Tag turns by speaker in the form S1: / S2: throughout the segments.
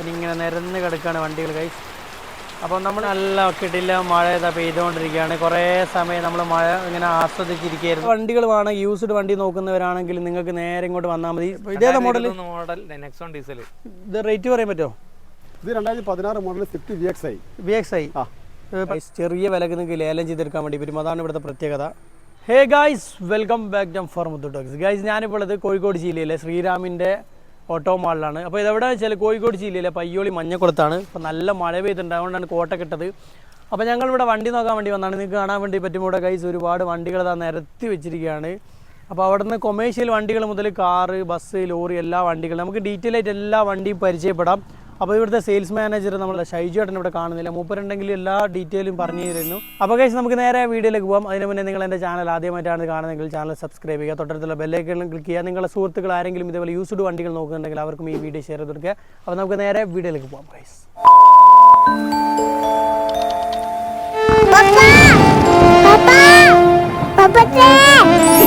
S1: പിന്നെ ഇങ്ങനെ നിരന്ന് കിടക്കുകയാണ് വണ്ടികൾ കൈസ് അപ്പോൾ നമ്മൾ നല്ല കിട്ടില്ല മഴ ഇതാ പെയ്തുകൊണ്ടിരിക്കുകയാണ്. കുറേ സമയം നമ്മൾ മഴ ഇങ്ങനെ ആസ്വദിച്ചിരിക്കുകയായിരുന്നു. വണ്ടികൾ വേണം യൂസ്ഡ് വണ്ടി നോക്കുന്നവരാണെങ്കിൽ നിങ്ങൾക്ക് നേരെ ഇങ്ങോട്ട് വന്നാൽ മതി. ഇതേതാ മോഡൽ
S2: മോഡൽ നെക്സോൺ ഡീസൽ
S1: ഇത് റേറ്റ് പറയാൻ പറ്റുമോ?
S3: ഇത് രണ്ടായിരത്തി പതിനാറ് model swift V X I
S1: V X I
S3: ആ.
S1: ചെറിയ വിലക്ക് നിങ്ങൾക്ക് ലേലം ചെയ്തെടുക്കാൻ വേണ്ടി വരും അതാണ് ഇവിടുത്തെ പ്രത്യേകത. Hey guys welcome back to four Muthu talks guys ഞാനിപ്പോൾ ഉള്ളത് കോഴിക്കോട് ജില്ലയിലെ ശ്രീരാമിന്റെ ഓട്ടോ മാളിലാണ്. അപ്പോൾ ഇതെവിടെ വെച്ചാൽ കോഴിക്കോട് ജില്ലയിലെ പയ്യോളി മഞ്ഞക്കുളത്താണ്. അപ്പോൾ നല്ല മഴ പെയ്തിട്ടുണ്ട്. അതുകൊണ്ടാണ് കോട്ട കിട്ടത് അപ്പോൾ ഞങ്ങൾ ഇവിടെ വണ്ടി നോക്കാൻ വേണ്ടി വന്നാണ്. നിങ്ങൾക്ക് കാണാൻ വേണ്ടി പറ്റും. ഇവിടെ കൈസ് ഒരുപാട് വണ്ടികൾ ഇതാ നിരത്തി വെച്ചിരിക്കുകയാണ്. അപ്പോൾ നിന്ന് കൊമേഴ്ഷ്യൽ വണ്ടികൾ മുതൽ കാറ് ബസ് ലോറി എല്ലാ വണ്ടികളും. നമുക്ക് ഡീറ്റെയിൽ ആയിട്ട് എല്ലാ വണ്ടിയും പരിചയപ്പെടാം. അപ്പോൾ ഇവിടുത്തെ സെയിൽസ് മാനേജർ നമ്മൾ ഷൈജു ഏട്ടൻ ഇവിടെ കാണുന്നില്ല. മൂപ്പരുണ്ടെങ്കിൽ എല്ലാ ഡീറ്റെയിലും പറഞ്ഞു തരുന്നു. അപ്പോൾ കഴിച്ച് നമുക്ക് നേരെ വീഡിയോയിലേക്ക് പോകാം അതിന് മുന്നേ നിങ്ങൾ എന്റെ ചാനൽ ആദ്യമായിട്ടാണ് കാണുന്നതെങ്കിൽ ചാനൽ സബ്സ്ക്രൈബ് ചെയ്യുക. തൊട്ടടുത്തുള്ള ബെല്ലൈക്കണിലും ക്ലിക്ക് ചെയ്യുക. നിങ്ങളുടെ സുഹൃത്തുക്കൾ ആരെങ്കിലും ഇതേപോലെ യൂസ്ഡ് വണ്ടികൾ നോക്കുന്നുണ്ടെങ്കിൽ അവർക്കും ഈ വീഡിയോ ഷെയർ ചെയ്ത് കൊടുക്കുക. അപ്പോൾ നമുക്ക് നേരെ വീഡിയോയിലേക്ക് പോകാം കൈസ്
S4: Papa! Papa! Papa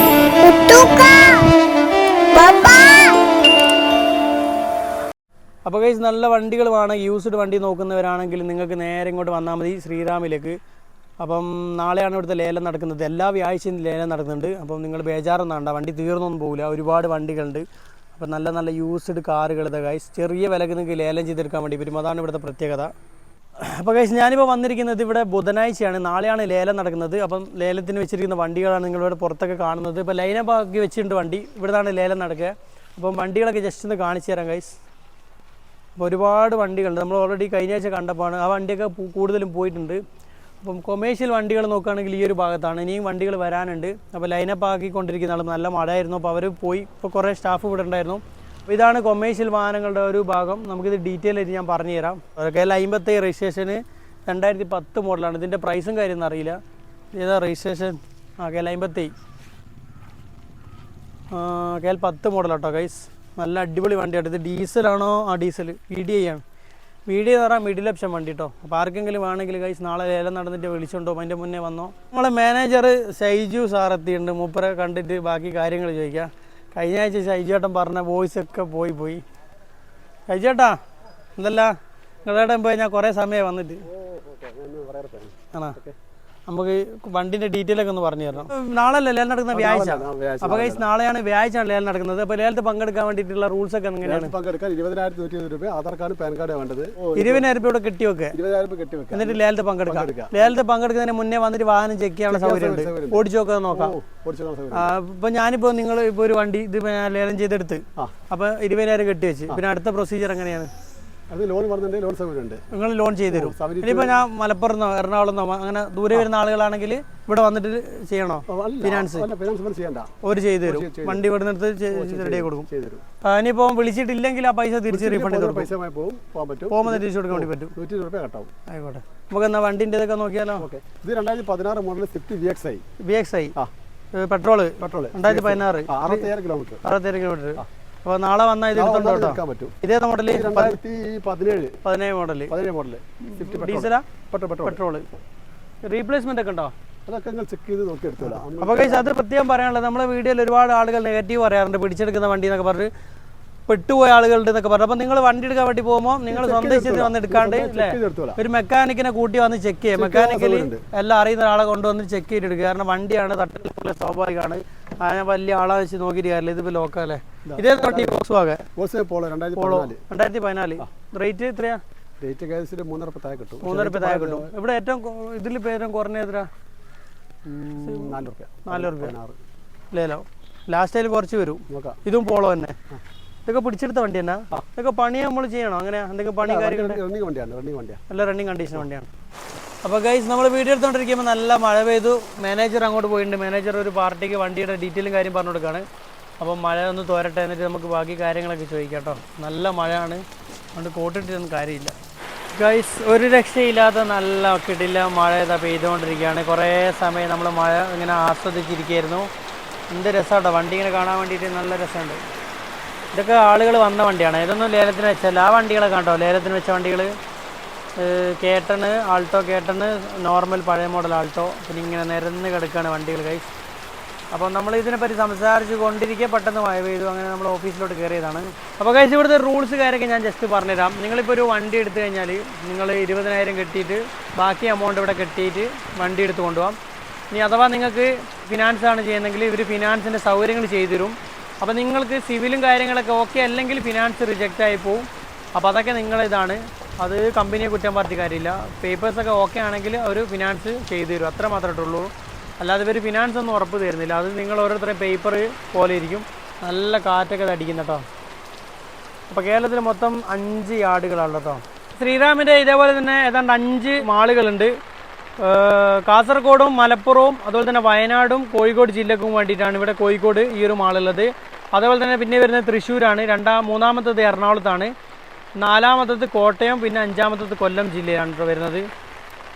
S1: അപ്പോൾ കൈസ് നല്ല വണ്ടികൾ വേണം യൂസ്ഡ് വണ്ടി നോക്കുന്നവരാണെങ്കിൽ നിങ്ങൾക്ക് നേരെ ഇങ്ങോട്ട് വന്നാൽ മതി ശ്രീരാമിലേക്ക്. അപ്പം നാളെയാണ് ഇവിടുത്തെ ലേലം നടക്കുന്നത്. എല്ലാ വ്യാഴ്ചയും ലേലം നടക്കുന്നുണ്ട്. അപ്പം നിങ്ങൾ ബേജാറൊന്നും വേണ്ട തീർന്നൊന്നും പോകില്ല ഒരുപാട് വണ്ടികളുണ്ട്. അപ്പം നല്ല നല്ല യൂസ്ഡ് കാറുകൾ ഗൈസ് ചെറിയ വിലക്ക് നിങ്ങൾക്ക് ലേലം ചെയ്തെടുക്കാൻ വേണ്ടി വരും അതാണ് ഇവിടുത്തെ പ്രത്യേകത. അപ്പോൾ ഗൈസ് ഞാനിപ്പോൾ വന്നിരിക്കുന്നത് ഇവിടെ ബുധനാഴ്ചയാണ്. നാളെയാണ് ലേലം നടക്കുന്നത്. അപ്പം ലേലത്തിന് വെച്ചിരിക്കുന്ന വണ്ടികളാണ് നിങ്ങളിവിടെ പുറത്തൊക്കെ കാണുന്നത്. ഇപ്പോൾ ലൈനപ്പ് ആക്കി വെച്ചിട്ടുണ്ട് വണ്ടി. ഇവിടുന്നാണ് ലേലം നടക്കുക. അപ്പം വണ്ടികളൊക്കെ ജസ്റ്റ് ഒന്ന് കാണിച്ചു തരാം ഗൈസ് അപ്പോൾ ഒരുപാട് വണ്ടികളുണ്ട്. നമ്മൾ ഓൾറെഡി കഴിഞ്ഞ ആഴ്ച കണ്ടപ്പോൾ ആ വണ്ടിയൊക്കെ കൂടുതലും പോയിട്ടുണ്ട്. അപ്പം കൊമേഴ്ഷ്യൽ വണ്ടികൾ നോക്കുകയാണെങ്കിൽ ഈ ഒരു ഭാഗത്താണ്. ഇനിയും വണ്ടികൾ വരാനുണ്ട്. അപ്പോൾ ലൈനപ്പ് ആക്കിക്കൊണ്ടിരിക്കുന്ന ആൾ നല്ല മഴയായിരുന്നു. അപ്പോൾ അവർ പോയി. ഇപ്പോൾ കുറേ സ്റ്റാഫ് ഇവിടെ ഉണ്ടായിരുന്നു. അപ്പോൾ ഇതാണ് കൊമേഴ്ഷ്യൽ വാഹനങ്ങളുടെ ഒരു ഭാഗം. നമുക്കിത് ഡീറ്റെയിൽ ആയിട്ട് ഞാൻ പറഞ്ഞു തരാം കെ എൽ അമ്പത്തി രജിസ്ട്രേഷന് രണ്ടായിരത്തി പത്ത് മോഡലാണ് ഇതിന്റെ പ്രൈസും കാര്യമൊന്നും അറിയില്ല. ഏതാ രജിസ്ട്രേഷൻ ആ കെ എൽ അമ്പത്തി. കെ എൽ പത്ത് മോഡൽ കേട്ടോ ഗൈസ് നല്ല അടിപൊളി വണ്ടിയാണ് ഇത് ഡീസലാണോ? ആ ഡീസൽ വി ഡി ഐ ആണ് വി ഡി ഐ എന്ന് പറഞ്ഞാൽ മിഡിൽ ഓപ്ഷൻ വണ്ടി കേട്ടോ അപ്പോൾ ആർക്കെങ്കിലും വേണമെങ്കിൽ കൈസ് നാളെ ലേലം നടന്നിട്ട് വിളിച്ചുകൊണ്ടോ അതിന്റെ മുന്നേ വന്നോ. നമ്മളെ മാനേജർ ഷൈജു സാർ എത്തിയിട്ടുണ്ട്. മൂപ്പരെ കണ്ടിട്ട് ബാക്കി കാര്യങ്ങൾ ചോദിക്കാം. കഴിഞ്ഞ ആഴ്ച ഷൈജു ഏട്ടൻ പറഞ്ഞ വോയിസ് ഒക്കെ പോയി പോയി. ഷൈജേട്ടാ എന്തല്ല? നിങ്ങളുടെ പോയി? ഞാൻ കുറേ സമയം വന്നിട്ട്. ആണോ? നമുക്ക് വണ്ടിന്റെ ഡീറ്റെയിൽ ഒക്കെ ഒന്ന് പറഞ്ഞു തരണം. നാളെ അല്ലേ ലേലം നടക്കുന്ന വ്യാഴ്ച അപ്പൊ കൈസ് നാളെയാണ് വ്യാഴ്ചയാണ് ലേലം നടക്കുന്നത്. അപ്പൊ ലേലത്തിൽ പങ്കെടുക്കാൻ വേണ്ടിയിട്ടുള്ള റൂൾസ് ഒക്കെ എങ്ങനെയാണ്?
S3: പങ്കെടുക്കാൻ ഇരുപതിനായിരത്തി നൂറ്റി രൂപ ആധാർ കാർഡ് പാൻ കാർഡ് വേണ്ടത്.
S1: ഇരുപതിനായിരം രൂപ ഇവിടെ കിട്ടി
S3: വെക്കുക
S1: എന്നിട്ട് ലേലത്തിൽ പങ്കെടുക്കാം. ലേലത്തിൽ പങ്കെടുക്കുന്നതിന് മുന്നേ വന്നിട്ട് വാഹനം ചെക്ക് ചെയ്യാനുള്ള സൗകര്യം
S3: ഉണ്ട്
S1: ഓടിച്ചു നോക്കാൻ നോക്കാം. ഇപ്പൊ ഞാനിപ്പോ നിങ്ങൾ ഇപ്പൊ ഒരു വണ്ടി ഇത് ലേലം ചെയ്തെടുത്ത്. അപ്പൊ ഇരുപതിനായിരം കെട്ടി വെച്ച്. പിന്നെ അടുത്ത പ്രൊസീജിയർ എങ്ങനെയാണ്?
S3: അത് ലോൺ പറഞ്ഞിട്ടുണ്ട് ലോൺ സൗകര്യം ഉണ്ട്
S1: നിങ്ങൾ ലോൺ ചെയ്തു തരും. ഇനിയിപ്പോ ഞാൻ മലപ്പുറം എറണാകുളം അങ്ങനെ ദൂരെ വരുന്ന ആളുകളാണെങ്കിൽ ഇവിടെ വന്നിട്ട് ചെയ്യണോ? ഫിനാൻസ്. ഒരു ചെയ്തു തരും. വണ്ടി ഇവിടെ നിന്ന് റെഡി കൊടുക്കും.
S3: ചെയ്തു തരും.
S1: ആ, ഇനിയിപ്പോ വിളിച്ചിട്ടില്ലെങ്കിൽ ആ പൈസ തിരിച്ച് റീഫണ്ട് ചെയ്ത്
S3: പൈസ
S1: പോകുമ്പോൾ തിരിച്ചു കൊടുക്കാൻ വേണ്ടി പറ്റും.
S3: നൂറ്റി രൂപ കട്ടാവും
S1: ആയിക്കോട്ടെ. നമുക്ക് എന്നാ വണ്ടിന്റെ ഇതൊക്കെ നോക്കിയാലോ?
S3: പെട്രോൾ ഇത് രണ്ടായിരത്തി പതിനാറ് model swift V X I
S1: V X I
S3: ആ.
S1: പെട്രോൾ.
S3: പെട്രോൾ
S1: രണ്ടായിരത്തി പതിനാറ്
S3: അറുപത്തയ്യായിരം കിലോമീറ്റർ
S1: അറുപത്തേഴ് കിലോമീറ്റർ അപ്പോൾ നാളെ വന്നാൽ ഇത് എടുത്തോണ്ട്
S3: ഇതേ പറ്റും. ഇത് രണ്ടായിരത്തി പതിനേഴ്
S1: പതിനേഴ് മോഡൽ
S3: പതിനേഴ് പെട്രോൾ
S1: ഡീസലാ
S3: പെട്രോൾ പെട്രോൾ
S1: പെട്രോൾ റീപ്ലേസ്മെന്റ് ഒക്കെ ഉണ്ടോ?
S3: അതൊക്കെ നിങ്ങൾ ചെക്ക് ചെയ്ത് നോക്കി എടുത്തോളാം.
S1: അപ്പോൾ കഴിച്ച് അത് പ്രത്യേകം പറയാനുള്ളത് നമ്മളെ വീഡിയോയിൽ ഒരുപാട് ആളുകൾ നെഗറ്റീവ് പറയാറുണ്ട്. പിടിച്ചെടുക്കുന്ന വണ്ടി എന്നൊക്കെ പറഞ്ഞ് പെട്ടുപോയ ആളുകളുണ്ട് എന്നൊക്കെ പറഞ്ഞു അപ്പോൾ നിങ്ങൾ വണ്ടി എടുക്കാൻ വേണ്ടി പോകുമ്പോൾ നിങ്ങൾ സ്വന്തം ഇഷ്ടത്തിന് വന്ന് എടുക്കാണ്ട് ഒരു മെക്കാനിക്കിനെ കൂട്ടി വന്ന് ചെക്ക് ചെയ്യാം. മെക്കാനിക്കലി എല്ലാം അറിയുന്ന ഒരാളെ കൊണ്ടുവന്ന് ചെക്ക് ചെയ്തെടുക്കുക കാരണം വണ്ടിയാണ് തട്ടൽ പോലെ സ്വാഭാവികമാണ് അതിനെ വലിയ ആളെ വെച്ച് നോക്കിയിട്ട് കാര്യമില്ല. ഇതിപ്പോൾ ലോക്കല്ലേ ഇതേ. തൊട്ടി ബോക്സ് വാങ്ങാൻ
S3: ഹോൾസെയിൽ പോളോ രണ്ടായിരത്തി
S1: പോളോ.
S3: പതിനാല്.
S1: രണ്ടായിരത്തി പതിനാല്. റേറ്റ് എത്രയാ?
S3: റേറ്റ് കേസിൽ മൂന്നര പത്തായ കിട്ടും.
S1: മൂന്നര താഴെ കിട്ടും. ഇവിടെ ഏറ്റവും ഇതിൽ പേരും കുറഞ്ഞ എത്ര
S3: നാല് റുപ്യ
S1: നാല് റുപ്യ
S3: പതിനാറ്
S1: ലാസ്റ്റ് ടൈം കുറച്ച് വരും. ഇതും പോളോ തന്നെ. ഇതൊക്കെ പിടിച്ചെടുത്ത വണ്ടി തന്നെ? ഇതൊക്കെ പണി നമ്മൾ ചെയ്യണോ? അങ്ങനെ എന്തെങ്കിലും പണി കാര്യങ്ങൾ നല്ല റണ്ണിങ് കണ്ടീഷൻ വണ്ടിയാണ്. അപ്പോൾ ഗൈസ് നമ്മൾ വീഡിയോ എടുത്തുകൊണ്ടിരിക്കുമ്പോൾ നല്ല മഴ പെയ്തു. മാനേജർ അങ്ങോട്ട് പോയിട്ടുണ്ട്. മാനേജർ ഒരു പാർട്ടിക്ക് വണ്ടിയുടെ ഡീറ്റെയിലും കാര്യം പറഞ്ഞു കൊടുക്കുകയാണ് അപ്പോൾ മഴ ഒന്ന് തോരട്ടെ എന്നിട്ട് നമുക്ക് ബാക്കി കാര്യങ്ങളൊക്കെ ചോദിക്കാം കേട്ടോ. നല്ല മഴയാണ്. അതുകൊണ്ട് കോട്ടിട്ടൊന്നും കാര്യമില്ല. ഗൈസ് ഒരു രക്ഷയില്ലാത്ത നല്ല കിടില്ല മഴ ഇതാ പെയ്തുകൊണ്ടിരിക്കുകയാണ്. കുറേ സമയം നമ്മൾ മഴ ഇങ്ങനെ ആസ്വദിച്ചിരിക്കുകയായിരുന്നു. എന്ത് രസമാട്ടോ വണ്ടി ഇങ്ങനെ കാണാൻ വേണ്ടിയിട്ട് നല്ല രസമുണ്ട്. ഇതൊക്കെ ആളുകൾ വന്ന വണ്ടിയാണ്. ഇതൊന്നും ലേലത്തിന് വെച്ചല്ല. ആ വണ്ടികളെ കണ്ടോ? ലേലത്തിന് വെച്ച വണ്ടികൾ കേട്ടണ് ആൾട്ടോ കേട്ടണ് നോർമൽ പഴയ മോഡൽ ആൾട്ടോ. പിന്നെ ഇങ്ങനെ നിരന്ന് കിടക്കുകയാണ് വണ്ടികൾ കൈ അപ്പോൾ നമ്മൾ ഇതിനെപ്പറ്റി സംസാരിച്ച് കൊണ്ടിരിക്കുക പെട്ടെന്ന് മഴ പെയ്തു. അങ്ങനെ നമ്മൾ ഓഫീസിലോട്ട് കയറിയതാണ് അപ്പോൾ കഴിച്ച് ഇവിടുത്തെ റൂൾസ് കാര്യമൊക്കെ ഞാൻ ജസ്റ്റ് പറഞ്ഞുതരാം. നിങ്ങളിപ്പോൾ ഒരു വണ്ടി എടുത്തു കഴിഞ്ഞാൽ നിങ്ങൾ ഇരുപതിനായിരം കെട്ടിയിട്ട് ബാക്കി എമൗണ്ട് ഇവിടെ കെട്ടിയിട്ട് വണ്ടി എടുത്ത് കൊണ്ടുപോകാം ഇനി അഥവാ നിങ്ങൾക്ക് ഫിനാൻസ് ആണ് ചെയ്യുന്നതെങ്കിൽ ഇവർ ഫിനാൻസിന്റെ സൗകര്യങ്ങൾ ചെയ്തു തരും അപ്പോൾ നിങ്ങൾക്ക് സിവിലും കാര്യങ്ങളൊക്കെ ഓക്കെ അല്ലെങ്കിൽ ഫിനാൻസ് റിജക്റ്റ് ആയി പോവും. അപ്പോൾ അതൊക്കെ നിങ്ങളിതാണ് അത് കമ്പനിയെ കുറ്റം പറഞ്ഞ കാര്യമില്ല പേപ്പേഴ്സൊക്കെ ഓക്കെ ആണെങ്കിൽ അവർ ഫിനാൻസ് ചെയ്തു തരും. അത്ര മാത്രമേ ഉള്ളൂ അല്ലാതെ ഇവർ ഫിനാൻസ് ഒന്നും ഉറപ്പ് തരുന്നില്ല. അത് നിങ്ങൾ ഓരോരുത്തരും പേപ്പർ പോലെ ഇരിക്കും. നല്ല കാറ്റൊക്കെ അടിക്കുന്ന കേട്ടോ. അപ്പോൾ കേരളത്തിൽ മൊത്തം അഞ്ച് യാർഡുകളാണ് കേട്ടോ. ശ്രീറാമിന്റെ ഇതേപോലെ തന്നെ ഏതാണ്ട് അഞ്ച് മാളുകളുണ്ട്. കാസർഗോഡും മലപ്പുറവും അതുപോലെ തന്നെ വയനാടും കോഴിക്കോട് ജില്ലക്കും വേണ്ടിയിട്ടാണ് ഇവിടെ കോഴിക്കോട് ഈ ഒരു മാളുള്ളത്. അതുപോലെ തന്നെ പിന്നെ വരുന്നത് തൃശ്ശൂരാണ്. രണ്ടാം മൂന്നാമത്തത് എറണാകുളത്താണ്. നാലാമത്തത് കോട്ടയം പിന്നെ അഞ്ചാമത്തത് കൊല്ലം ജില്ലയാണ് കേട്ടോ വരുന്നത്.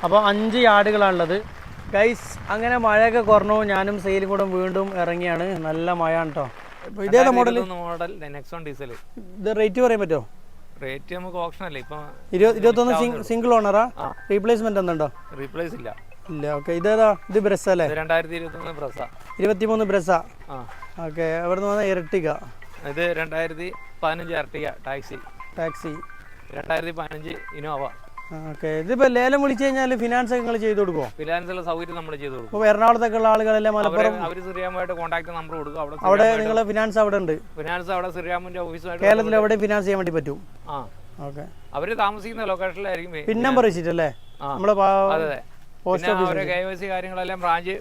S1: അപ്പോൾ അഞ്ച് യാർഡുകളാണുള്ളത്. ഗൈസ് അങ്ങനെ മഴയൊക്കെ കുറഞ്ഞു. ഞാനും സെയിലും കൂടെ വീണ്ടും ഇറങ്ങിയാണ്. നല്ല മഴയാണ് കേട്ടോ ഇതേതാ മോഡൽ
S2: മോഡൽ നെക്സോൺ ഡീസൽ
S1: ഇത് റേറ്റ് പറയാൻ പറ്റുമോ?
S2: റേറ്റ് നമുക്ക് ഓപ്ഷൻ അല്ലേ? ഇപ്പൊ
S1: ഇരുപത് ഇരുപത്തൊന്ന് സിംഗിൾ ഓണറാ റീപ്ലേസ്മെന്റ് എന്തുണ്ടോ?
S2: റീപ്ലേസ് ഇല്ല.
S1: ഇല്ല. ഓക്കെ ഇതേതാ? ഇത് ബ്രസ് അല്ലേ?
S2: രണ്ടായിരത്തി ഇരുപത്തി ബ്രസ
S1: ഇരുപത്തിമൂന്ന്
S2: ബ്രസ
S1: ഓക്കെ എവിടെ നിന്ന് വന്ന ഇരട്ടിക.
S2: ഇത് രണ്ടായിരത്തി പതിനഞ്ച് ഇരട്ടിക ടാക്സി
S1: ടാക്സി.
S2: രണ്ടായിരത്തി പതിനഞ്ച് ഇനോവ
S1: ഓക്കെ. ഇതിപ്പോൾ ലേലം വിളിച്ചു കഴിഞ്ഞാൽ ഫിനാൻസ് ഒക്കെ നിങ്ങൾ ചെയ്ത് കൊടുക്കുമോ
S2: ഫിനാൻസുള്ള സൗകര്യം നമ്മൾ ചെയ്തു കൊടുക്കും.
S1: ഇപ്പോൾ എറണാകുളത്തൊക്കെ ഉള്ള ആളുകളെല്ലാം മലപ്പുറം
S2: അവർ ശ്രീരാമുമായിട്ട് കോൺടാക്ട് നമ്പർ കൊടുക്കും. അവിടെ
S1: അവിടെ നിങ്ങൾ ഫിനാൻസ് അവിടെ ഉണ്ട്.
S2: ഫിനാൻസ് അവിടെ ശ്രീരാമിന്റെ ഓഫീസുമായിട്ട്
S1: കേരളത്തിൽ എവിടെ ഫിനാൻസ് ചെയ്യാൻ വേണ്ടി പറ്റും.
S2: ആ.
S1: ഓക്കെ.
S2: അവർ താമസിക്കുന്ന ലൊക്കേഷനിലായിരിക്കും
S1: പിൻ നമ്പർ വെച്ചിട്ടല്ലേ?
S2: നമ്മൾ
S1: നമ്മളെ പോസ്റ്റ്
S2: ഓഫീസ് കാര്യങ്ങളെല്ലാം ബ്രാഞ്ച്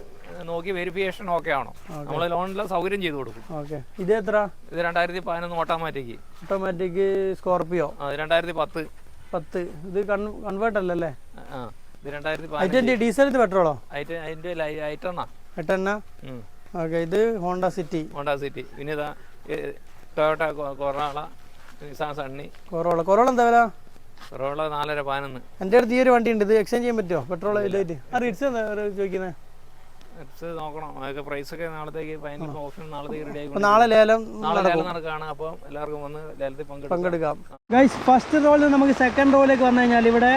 S2: നോക്കി വെരിഫിക്കേഷൻ ഓക്കെ ആണോ? നമ്മൾ ലോണിലെ സൗകര്യം ചെയ്തു കൊടുക്കും.
S1: ഓക്കെ. ഇത് എത്ര?
S2: ഇത് രണ്ടായിരത്തി പതിനൊന്ന് ഓട്ടോമാറ്റിക്.
S1: Automatic Scorpio?
S2: രണ്ടായിരത്തി പത്ത്
S1: പത്ത്. ഇത് കൺവേർട്ട് അല്ലല്ലേ?
S2: ഇത് രണ്ടായിരത്തി
S1: ഡീസൽ ഇത് പെട്രോളോ?
S2: അതിന്റെ ഐറ്റണ്ണ.
S1: എട്ടെണ്ണ ഓക്കെ ഇത് ഹോണ്ട സിറ്റി.
S2: Honda City. പിന്നെ ഇതാ Toyota Corolla Nissan Sunny.
S1: Corolla. Corolla എന്താ വില?
S2: കൊറോള നാലര പതിനൊന്ന്.
S1: എന്റെ അടുത്ത് ഈ ഒരു വണ്ടി ഉണ്ട്. ഇത് എക്സ്ചേഞ്ച് ചെയ്യാൻ പറ്റുമോ? പെട്രോൾ ഇതായിട്ട്. ആ റിറ്റ്സ് എന്താ ചോദിക്കുന്നത്
S2: നോക്കണം. അതൊക്കെ പ്രൈസ് ഒക്കെ നാളത്തേക്ക് ഫൈനൽ ഓപ്ഷൻ നാളത്തേക്ക് റെഡി
S1: അപ്പോൾ നാളെ ലേലം
S2: നാളെ ലേലം നടക്കുകയാണ് അപ്പോൾ എല്ലാവർക്കും വന്ന് ലേലത്തിൽ പങ്കെടുക്കാം.
S1: ഗൈസ് ഫസ്റ്റ് റോളിൽ നമുക്ക് സെക്കൻഡ് റോയിലേക്ക് വന്നു കഴിഞ്ഞാൽ ഇവിടെ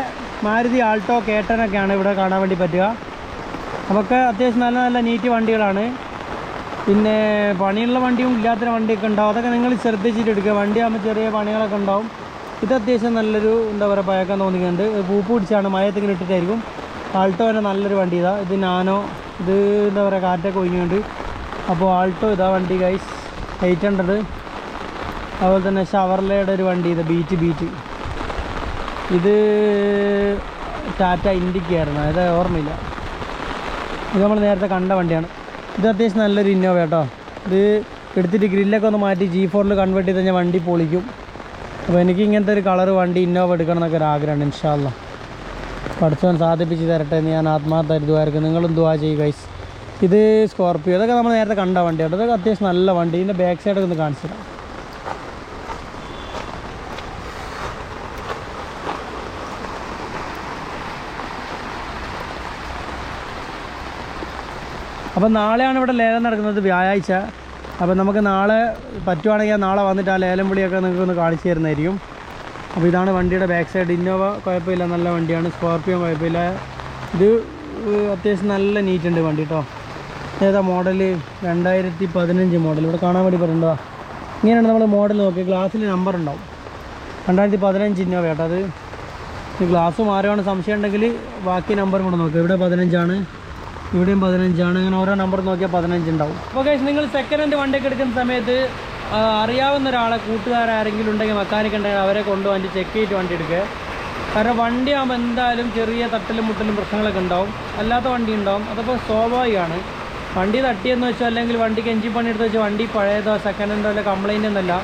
S1: മാരുതി ആൾട്ടോ കേട്ടനൊക്കെയാണ് ഇവിടെ കാണാൻ വേണ്ടി പറ്റുക. നമുക്ക് അത്യാവശ്യം നല്ല നല്ല നീറ്റ് വണ്ടികളാണ്. പിന്നെ പണിയുള്ള വണ്ടിയും ഇല്ലാത്ത വണ്ടിയൊക്കെ ഉണ്ടാവും. അതൊക്കെ നിങ്ങൾ ശ്രദ്ധിച്ചിട്ട് എടുക്കുക. വണ്ടിയാകുമ്പോൾ ചെറിയ പണികളൊക്കെ ഉണ്ടാവും. ഇത് അത്യാവശ്യം നല്ലൊരു എന്താ പറയുക പഴക്കം തോന്നിക്കുന്നുണ്ട്. പൂപ്പ് പിടിച്ചാണ് മയത്തിങ്ങനെ ഇട്ടിട്ടായിരിക്കും. ആൾട്ടോ തന്നെ നല്ലൊരു വണ്ടി ഇതാ. ഇത് നാനോ ഇത് എന്താ പറയുക കാറ്റൊക്കെ ഒഴിഞ്ഞുകൊണ്ട്. അപ്പോൾ ആൾട്ടോ ഇതാ വണ്ടി ഗൈസ് എയ്റ്റ് ഹൺഡ്രഡ് അതുപോലെ തന്നെ ഷവർലയുടെ ഒരു വണ്ടി ഇത് ബീറ്റ് ബീറ്റ് ഇത് ടാറ്റ ഇൻഡിക്കായിരുന്നു അത് ഓർമ്മയില്ല. ഇത് നമ്മൾ നേരത്തെ കണ്ട വണ്ടിയാണ്. ഇത് അത്യാവശ്യം നല്ലൊരു ഇന്നോവ കേട്ടോ ഇത് എടുത്തിട്ട് ഗ്രില്ലൊക്കെ ഒന്ന് മാറ്റി ജി ഫോറിൽ കൺവേർട്ട് ചെയ്ത് കഴിഞ്ഞാൽ വണ്ടി പൊളിക്കും. അപ്പോൾ എനിക്ക് ഇങ്ങനത്തെ ഒരു കളർ വണ്ടി ഇന്നോവ എടുക്കണം എന്നൊക്കെ ഒരു ആഗ്രഹമാണ് ഇൻഷാല്ല പഠിച്ചവൻ സാധിപ്പിച്ച് തരട്ടെ എന്ന് ഞാൻ ആത്മാർത്ഥമായിട്ട് ദുവായിരിക്കും നിങ്ങളും ദുവാ ചെയ്യുക ഗൈസ് ഇത് സ്കോർപ്പിയോ ഇതൊക്കെ നമ്മൾ നേരത്തെ കണ്ട വണ്ടിയാണ് ഇതൊക്കെ അത്യാവശ്യം നല്ല വണ്ടി. ഇതിന്റെ ബാക്ക് സൈഡൊക്കെ ഒന്ന് കാണിച്ചു അപ്പം നാളെയാണ് ഇവിടെ ലേലം നടക്കുന്നത് വ്യാഴാഴ്ച. അപ്പം നമുക്ക് നാളെ പറ്റുവാണെങ്കിൽ നാളെ വന്നിട്ട് ആ ലേലം വിളിയൊക്കെ നിങ്ങൾക്ക് ഒന്ന് കാണിച്ചു തരുന്നതായിരിക്കും. അപ്പോൾ ഇതാണ് വണ്ടിയുടെ ബാക്ക് സൈഡ് ഇന്നോവ കുഴപ്പമില്ല നല്ല വണ്ടിയാണ്. സ്കോർപ്പിയോ കുഴപ്പമില്ല. ഇത് അത്യാവശ്യം നല്ല നീറ്റ് ഉണ്ട് വണ്ടി കേട്ടോ ഏതാ മോഡൽ രണ്ടായിരത്തി പതിനഞ്ച് മോഡൽ ഇവിടെ കാണാൻ വേണ്ടി പറ്റുന്നുണ്ടോ ഇങ്ങനെയാണ് നമ്മൾ മോഡൽ നോക്കി ഗ്ലാസ്സിൽ നമ്പർ ഉണ്ടാവും. രണ്ടായിരത്തി പതിനഞ്ച് ഇന്നോവ കേട്ടോ അത്. ഈ ഗ്ലാസ് മാറുകയാണ് സംശയം ഉണ്ടെങ്കിൽ ബാക്കി നമ്പർ കൂടെ നോക്കുക ഇവിടെ പതിനഞ്ചാണ്. ഇവിടെയും പതിനഞ്ചാണ്. അങ്ങനെ ഓരോ നമ്പർ നോക്കിയാൽ പതിനഞ്ച് ഉണ്ടാവും. നിങ്ങൾ സെക്കൻഡ് ഹാൻഡ് വണ്ടിയൊക്കെ എടുക്കുന്ന സമയത്ത് അറിയാവുന്ന ഒരാളെ കൂട്ടുകാരാരെങ്കിലും ഉണ്ടെങ്കിൽ മെക്കാനിക് ഉണ്ടെങ്കിൽ അവരെ കൊണ്ടുവന്ന് ചെക്ക് ചെയ്തിട്ട് വണ്ടി എടുക്കുക. കാരണം വണ്ടി ആകുമ്പോൾ എന്തായാലും ചെറിയ തട്ടലും മുട്ടലും പ്രശ്നങ്ങളൊക്കെ ഉണ്ടാവും. അല്ലാത്ത വണ്ടി ഉണ്ടാവും. അതപ്പോൾ സ്വാഭാവികമാണ്. വണ്ടി തട്ടിയെന്ന് വെച്ചോ അല്ലെങ്കിൽ വണ്ടിക്ക് എഞ്ചിൻ പണി എടുത്ത് വെച്ചാൽ വണ്ടി പഴയതോ സെക്കൻഡ് ഹാൻഡോ അല്ല കംപ്ലൈന്റ് ഒന്നുമല്ല.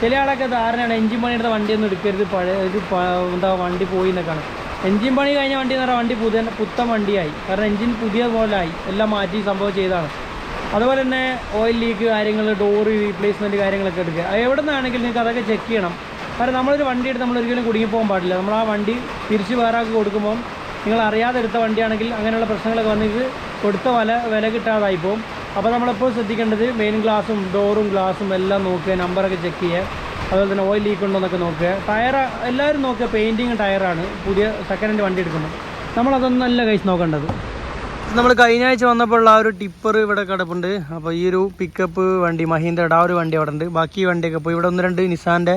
S1: ചില ആളൊക്കെ ധാരണയാണ് എഞ്ചിൻ പണി എടുത്ത വണ്ടിയൊന്നും എടുക്കരുത് പഴയ ഒരു എന്താ വണ്ടി പോയി എന്നൊക്കെയാണ്. എഞ്ചിൻ പണി കഴിഞ്ഞ വണ്ടി എന്ന് പറഞ്ഞാൽ വണ്ടി പുതിയ പുത്തൻ വണ്ടിയായി. കാരണം എഞ്ചിൻ പുതിയ പോലെ ആയി. എല്ലാം മാറ്റി സംഭവം ചെയ്തതാണ്. അതുപോലെ തന്നെ ഓയിൽ ലീക്ക് കാര്യങ്ങൾ ഡോറ് റീപ്ലേസ്മെന്റ് കാര്യങ്ങളൊക്കെ എടുക്കുക. എവിടെ നിന്നാണെങ്കിലും നിങ്ങൾക്ക് അതൊക്കെ ചെക്ക് ചെയ്യണം. കാരണം നമ്മളൊരു വണ്ടി എടുത്ത് നമ്മൾ ഒരിക്കലും കുടുങ്ങിപ്പോകാൻ പാടില്ല. നമ്മൾ ആ വണ്ടി തിരിച്ച് വേറെ ആൾക്ക് കൊടുക്കുമ്പോൾ നിങ്ങൾ അറിയാതെ എടുത്ത വണ്ടിയാണെങ്കിൽ അങ്ങനെയുള്ള പ്രശ്നങ്ങളൊക്കെ വന്നിട്ട് കൊടുത്ത വില വില കിട്ടാതായി പോകും. അപ്പോൾ നമ്മളെപ്പോൾ ശ്രദ്ധിക്കേണ്ടത് മെയിൻ ഗ്ലാസും ഡോറും ഗ്ലാസും എല്ലാം നോക്കുക നമ്പറൊക്കെ ചെക്ക് ചെയ്യുക. അതുപോലെ തന്നെ ഓയിൽ ലീക്ക് ഉണ്ടോ എന്നൊക്കെ നോക്കുക. ടയർ എല്ലാവരും നോക്കുക. പെയിന്റിങ് ടയറാണ് പുതിയ സെക്കൻഡ് ഹാൻഡ് വണ്ടി എടുക്കുമ്പോൾ നമ്മളതൊന്നല്ല കഴിച്ച് നോക്കേണ്ടത്. നമ്മൾ കഴിഞ്ഞ ആഴ്ച വന്നപ്പോൾ ആ ഒരു ടിപ്പർ ഇവിടെ കിടപ്പുണ്ട്. അപ്പോൾ ഈ ഒരു പിക്കപ്പ് വണ്ടി മഹീന്ദ്രയുടെ ആ ഒരു വണ്ടി അവിടെ ഉണ്ട്. ബാക്കി വണ്ടിയൊക്കെ പോയി. ഇവിടെ ഒന്ന് രണ്ട് നിസാന്റെ